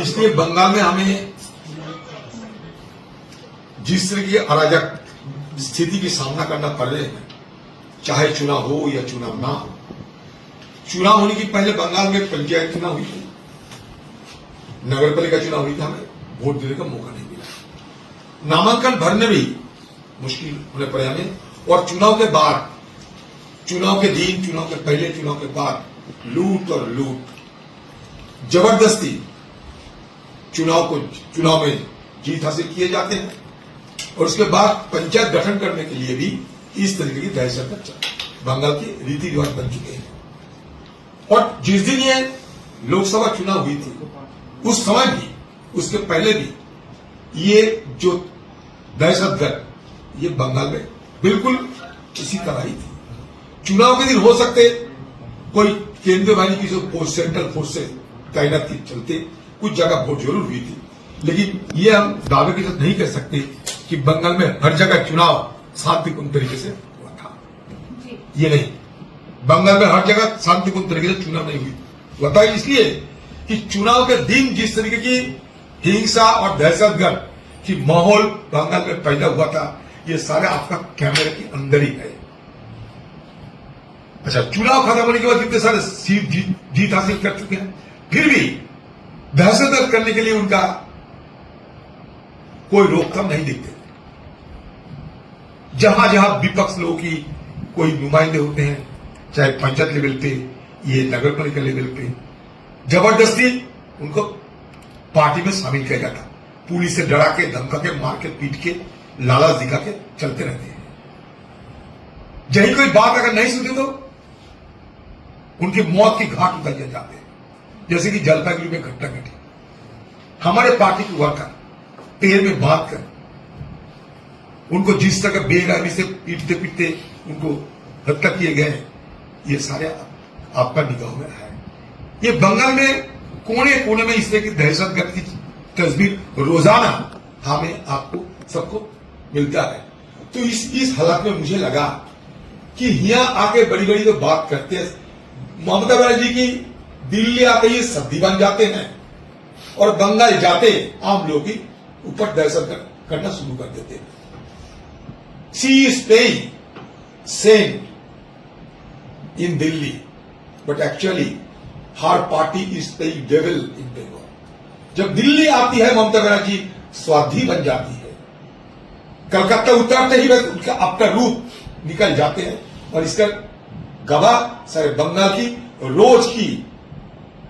इसलिए बंगाल में हमें जिस तरह की अराजक स्थिति की सामना करना पड़ रहे हैं चाहे चुनाव हो या चुनाव ना हो। चुनाव होने की पहले बंगाल में पंचायत चुनाव हुई थी। नगर पालिका चुनाव हुई था हमें, वोट देने का मौका नहीं मिला। नामांकन भरने भी मुश्किल होने पड़े हमें, और चुनाव के बाद, चुनाव के दिन, चुनाव के पहले, चुनाव के बाद लूट और लूट, ज़बरदस्ती चुनाव को चुनाव में जीत हासिल किए जाते हैं और उसके बाद पंचायत गठन करने के लिए भी इस तरीके की दहशत बंगाल की रीति रिवाज बन चुके हैं। और जिस दिन ये लोकसभा चुनाव हुई थी, उस समय भी, उसके पहले भी ये जो दहशतगर्द ये बंगाल में बिल्कुल इसी तरह ही थी। चुनाव के दिन हो सकते कोई केंद्रीय वाली की जो सेंट्रल फोर्स से तैनात चलते कुछ जगह वोट ज़रूर हुई थी। लेकिन ये हम दावे के साथ नहीं कह सकते कि बंगाल में हर जगह चुनाव शांतिपूर्ण तरीके से हुआ था। ये नहीं। बंगाल में हर जगह शांतिपूर्ण तरीके से चुनाव नहीं हुई। हुआ था इसलिए कि चुनाव के दिन जिस तरीके की हिंसा और दहशतगर्द की माहौल बंगाल में पैदा हुआ था ये सारे आपका कैमरे के अंदर ही है। अच्छा चुनाव खत्म होने के बाद जितने सारे सीट जीत, जीत हासिल कर चुके हैं। फिर भी दहशतगर्द करने के लिए उनका कोई रोकथाम नहीं दिखते। जहाँ जहाँ विपक्ष लोगों की कोई नुमाइंदे होते हैं, चाहे पंचायत लेवल पे, ये नगर पालिका लेवल पे, ज़बरदस्ती उनको पार्टी में शामिल किया जाता। पुलिस से डरा के, धमका के, मार के, पीट के, लालच दिखा के चलते रहते हैं। यही कोई बात अगर नहीं सुनते तो उनकी मौत की घाट उतर जाते हैं। जैसे कि जलपाईगुड़ी में घटना घटी हमारे पार्टी के वर्कर पेड़ में बाँध कर। उनको जिस तरह बेगामी से पीटते पीटते उनको हत्या किए गए ये सारे आपका निगाह में है ये बंगाल में कोने कोने में इस तरह की दहशतगर्द की तस्वीर रोज़ाना हमें आपको सबको मिलता है। तो इस इस हालात में मुझे लगा कि यहाँ आके बड़ी बड़ी तो बात करते हैं, ममता बनर्जी की दिल्ली आते ही सब्ज़ी बन जाते हैं और बंगाल जाते आम लोग की ऊपर दहशत करना शुरू कर देते हैं she is paying cent in Delhi, but actually her party is playing devil in Bengal. जब दिल्ली आती है ममता बनर्जी स्वार्थी बन जाती है कलकत्ता उतरते ही उनका अपना रूप निकल जाते हैं और इसका गवाह सारे बंगाल की रोज की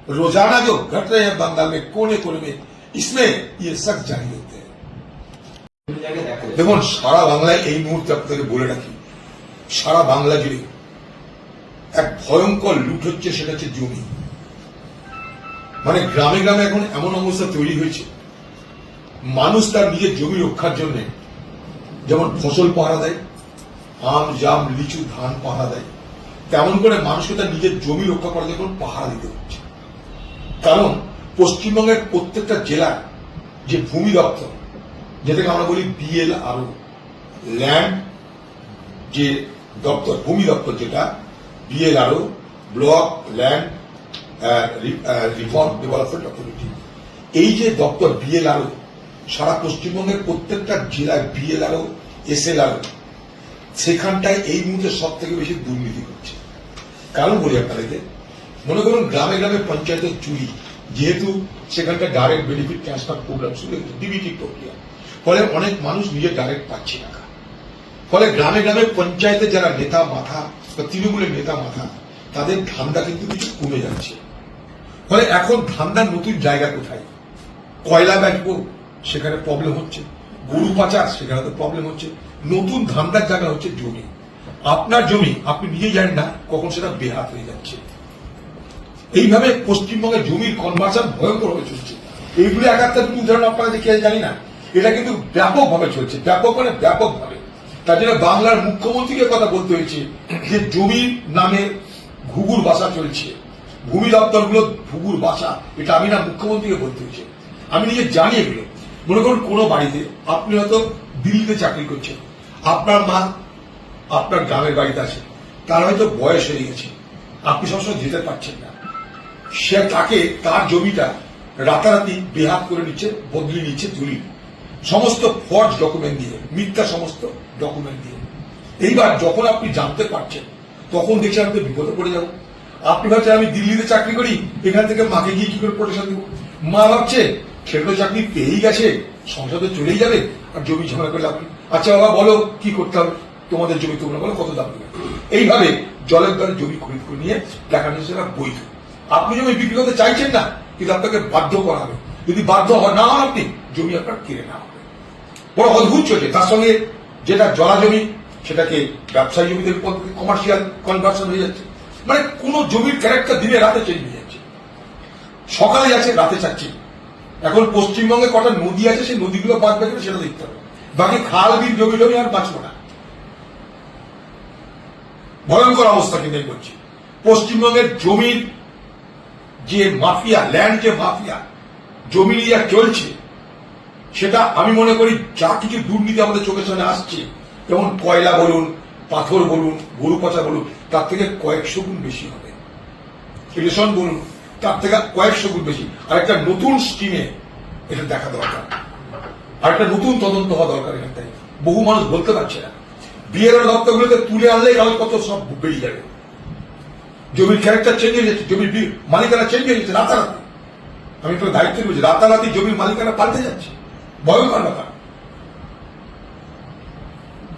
रोजाना जो घट रहे हैं बंगाल में कोने कोने में इसमें ये सख्त जारी होते हैं দেখুন সারা বাংলায় এই মুহূর্তে আপনাকে বলে রাখি সারা বাংলা জুড়ে এক ভয়ঙ্কর লুট হচ্ছে সেটা হচ্ছে জমি মানে গ্রামে গ্রামে এখন এমন অবস্থা তৈরি হয়েছে মানুষ তার নিজের জমি রক্ষার জন্য যেমন ফসল পাহারা দেয় আম জাম লিচু ধান পাহারা দেয় তেমন করে মানুষকে তার নিজের জমি রক্ষা করার জন্য পাহারা দিতে হচ্ছে কারণ পশ্চিমবঙ্গের প্রত্যেকটা জেলার যে ভূমি দপ্তর, যেটাকে আমরা বলি বিএল আরও ল্যান্ড যে দপ্তর, ভূমি দপ্তর যেটা BL BLRO block land reform development authority এই যে দপ্তর বিএলআরও সারা পশ্চিমবঙ্গের প্রত্যেকটা জেলায় বিএলআরও এসএলআরও সেখানটায় এই মুহূর্তে সব থেকে বেশি দুর্নীতি করছে। কারণ বলি আপনাদেরকে মনে করুন গ্রামে গ্রামে পঞ্চায়েতের চুরি। যেহেতু সেখানকার ডাইরেক্ট বেনিফিট ট্রান্সফার প্রোগ্রাম শুরু হয়েছে ডিবিটি প্রক্রিয়া। ফলে অনেক মানুষ নিজে ডাইরেক্ট পাচ্ছে টাকা ফলে গ্রামে গ্রামে পঞ্চায়েতে যারা নেতা মাথা বা তৃণমূলের নেতা মাথা, তাদের ধান্দা কিন্তু কিছু কমে যাচ্ছে। ফলে এখন ধান্দার নতুন জায়গা কোথায়? কয়লা ব্যাংকও সেখানে প্রবলেম হচ্ছে। গরু পাচার, সেখানে তো প্রবলেম হচ্ছে। নতুন ধান্দার জায়গা হচ্ছে জমি। আপনার জমি, আপনি নিজে জানেন না কখন সেটা বেহাত হয়ে যাচ্ছে। এইভাবে পশ্চিমবঙ্গে জমির কনভার্সন ভয়ঙ্কর হয়ে চলছে। এইগুলো এক একটা দুটো উদাহরণ আপনারা দেখে জানি না। এটা কিন্তু ব্যাপকভাবে চলছে, ব্যাপক মানে ব্যাপকভাবে। তার জন্য বাংলার মুখ্যমন্ত্রীকে কথা বলতে হয়েছে যে জমির নামে ঘুঘুর বাসা চলছে। ভূমি দপ্তরগুলো ঘুঘুর বাসা, এটা আমি না মুখ্যমন্ত্রীকে বলতে হয়েছে। আমি নিজে জানি এগুলো। মনে করুন কোনো বাড়িতে আপনি হয়তো দিল্লিতে চাকরি করছেন, আপনার মা আপনার গ্রামের বাড়িতে আছে, তার হয়তো বয়স হয়ে গেছে, আপনি সবসময় যেতে পারছেন না। সে তাকে তার জমিটা রাতারাতি বেহাত করে নিচ্ছে, বদলি নিচ্ছে দলিল সমস্ত ফর্জ ডকুমেন্ট দিয়ে, মিথ্যা সমস্ত ডকুমেন্ট দিয়ে। এইবার যখন আপনি জানতে পারছেন, তখন দেখছি আমি তো বিপদে পড়ে যাব আপনি ভাবছেন, আমি দিল্লিতে চাকরি করি, এখান থেকে মাকে গিয়ে কি করে প্রোটেকশন দেবো? মা ভাবছে ছেলে চাকরি পেয়েই গেছে, সংসদে চলেই যাবে, আর জমি ঝামেলা করে নেই। আচ্ছা বাবা, বলো, কি করতে হবে? তোমাদের জমি তোমরা বলো, কত দাম দেবে? এইভাবে জলের দ্বারা জমি খরিদ করে নিয়ে টাকা নিয়ে সেটা বৈধ আপনি জমি বিক্রি করতে চাইছেন না, কিন্তু আপনাকে বাধ্য করা হবে। যদি বাধ্য হয় না হন আপনি, জমি আপনার কিনে নেওয়া হবে। বড় অদ্ভুত চলছে তার সঙ্গে যেটা জলা জমি, সেটাকে ব্যবসায়ী জমিতে কমার্শিয়াল কনভার্সন হয়ে যাচ্ছে। মানে কোন জমির ক্যারেক্টার দিনে রাতে চেঞ্জ হয়ে যাচ্ছে। সকালে আছে, রাতে চাচ্ছে। এখন পশ্চিমবঙ্গে কটা নদী আছে, সেই নদীগুলো বাঁচবে কিনা সেটা দেখতে হবে। বাকি খাল, বিল, জমি জমি আর বাঁচবো না। ভয়ঙ্কর অবস্থা কিন্তু বলছি পশ্চিমবঙ্গের জমির যে মাফিয়া ল্যান্ড যে মাফিয়া, জমি নিয়ে চলছে, সেটা আমি মনে করি যা কিছু দুর্নীতি আমাদের চোখের সামনে আসছে, যেমন কয়লা বলুন, পাথর বলুন, গরু পচা বলুন, তার থেকে কয়েকশো গুণ বেশি হবে। রেশন বলুন, তার থেকে কয়েকশো গুণ বেশি। আর একটা নতুন স্কিমে এটা দেখা দরকার। আর একটা নতুন তদন্ত হওয়া দরকার এখান থেকে। বহু মানুষ বলতে পারছে না। বিয়ের দপ্তরগুলোতে তুলে আনলেই কাগজপত্র সব বেরিয়ে যাবে। জমির ক্যারেক্টার চেঞ্জ হয়ে যাচ্ছে, জমির মালিকানা চেঞ্জ হয়ে যাচ্ছে, রাতারাতি। আমি একটা দায়িত্ব বলছি রাতারাতি জমির মালিকানা পাল্টে যাচ্ছে। ভয়ঙ্কর ব্যাপার।